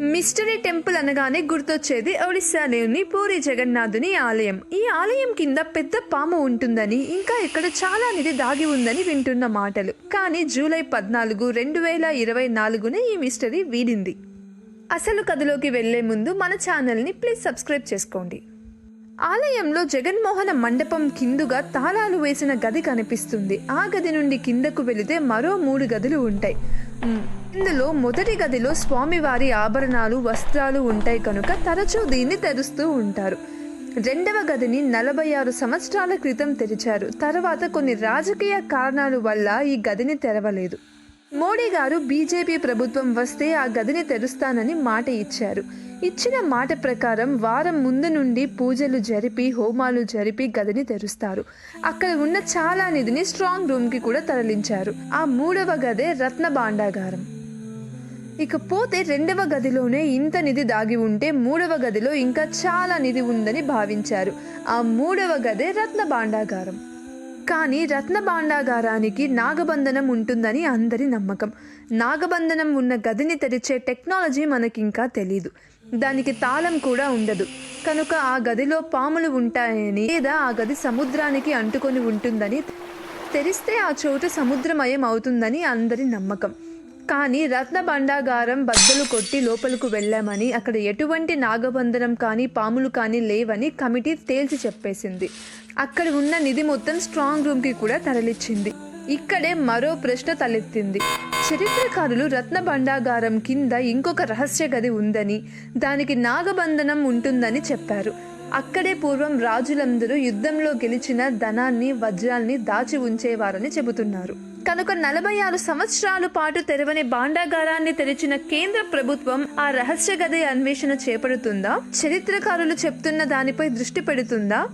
Mystery temple అనగానే గుర్తొచ్చేది ఒడిశాలోని పూరి జగన్నాథుని ఆలయం. ఈ ఆలయం కింద పెద్ద పాము ఉంటుందని ఇంకా ఇక్కడ చాలా నిధి దాగి ఉందని వింటున్న మాటలు. కానీ జూలై పద్నాలుగు రెండు వేల ఇరవై నాలుగున ఈ మిస్టరీ వీడింది. అసలు కథలోకి వెళ్ళే ముందు మన ఛానల్ని ప్లీజ్ సబ్స్క్రైబ్ చేసుకోండి. ఆలయంలో జగన్మోహన మండపం కిందుగా తాళాలు వేసిన గది కనిపిస్తుంది. ఆ గది నుండి కిందకు వెళితే మరో మూడు గదులు ఉంటాయి. ఇందులో మొదటి గదిలో స్వామివారి ఆభరణాలు వస్త్రాలు ఉంటాయి కనుక తరచూ దీన్ని తెరుస్తూ ఉంటారు. రెండవ గదిని నలభై ఆరు సంవత్సరాల క్రితం తెరిచారు. తర్వాత కొన్ని రాజకీయ కారణాల వల్ల ఈ గదిని తెరవలేదు. మోడీ గారు బీజేపీ ప్రభుత్వం వస్తే ఆ గదిని తెరుస్తానని మాట ఇచ్చారు. ఇచ్చిన మాట ప్రకారం వారం ముందు నుండి పూజలు జరిపి హోమాలు జరిపి గదిని తెరుస్తారు. అక్కడ ఉన్న చాలా నిధిని స్ట్రాంగ్ రూమ్కి కూడా తరలించారు. ఆ మూడవ గదే రత్న భాండాగారం. ఇకపోతే రెండవ గదిలోనే ఇంత నిధి దాగి ఉంటే మూడవ గదిలో ఇంకా చాలా నిధి ఉందని భావించారు. ఆ మూడవ గదే రత్న భాండాగారం. కానీ రత్న భాండాగారానికి నాగబంధనం ఉంటుందని అందరి నమ్మకం. నాగబంధనం ఉన్న గదిని తెరిచే టెక్నాలజీ మనకింకా తెలీదు. దానికి తాళం కూడా ఉండదు. కనుక ఆ గదిలో పాములు ఉంటాయని లేదా ఆ గది సముద్రానికి అంటుకొని ఉంటుందని తెరిస్తే ఆ చోటు సముద్రమయం అవుతుందని అందరి నమ్మకం. కానీ రత్న భండాగారం బద్దలు కొట్టి లోపలకు వెళ్ళామని అక్కడ ఎటువంటి నాగబంధనం కానీ పాములు కానీ లేవని కమిటీ తేల్చి చెప్పేసింది. అక్కడ ఉన్న నిధి మొత్తం స్ట్రాంగ్ రూమ్కి కూడా తరలిచ్చింది. ఇక్కడే మరో ప్రశ్న తలెత్తింది. చరిత్రకారులు రత్న భండాగారం కింద ఇంకొక రహస్య గది ఉందని దానికి నాగబంధనం ఉంటుందని చెప్పారు. అక్కడే పూర్వం రాజులందరూ యుద్ధంలో గెలిచిన ధనాన్ని వజ్రాల్ని దాచి ఉంచేవారని చెబుతున్నారు. కనుక నలభై ఆరు సంవత్సరాల పాటు తెరవని భాండాగారాన్ని తెరిచిన కేంద్ర ప్రభుత్వం ఆ రహస్య గది అన్వేషణ చేపడుతుందా? చరిత్రకారులు చెప్తున్న దానిపై దృష్టి పెడుతుందా?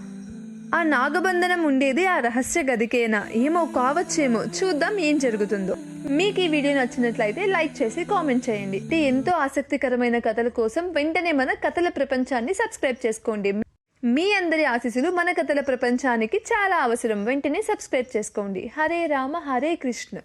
ఆ నాగబంధనం ఉండేది ఆ రహస్య గదికేనా? ఏమో కావచ్చేమో చూద్దాం ఏం జరుగుతుందో. మీకు ఈ వీడియో నచ్చినట్లయితే లైక్ చేసి కామెంట్ చేయండి. ఎంతో ఆసక్తికరమైన కథల కోసం వెంటనే మన కథల ప్రపంచాన్ని సబ్స్క్రైబ్ చేసుకోండి. మీ అందరి ఆశీస్సులు మన కథల ప్రపంచానికి చాలా అవసరం. వెంటనే సబ్స్క్రైబ్ చేసుకోండి. హరే రామ హరే కృష్ణ.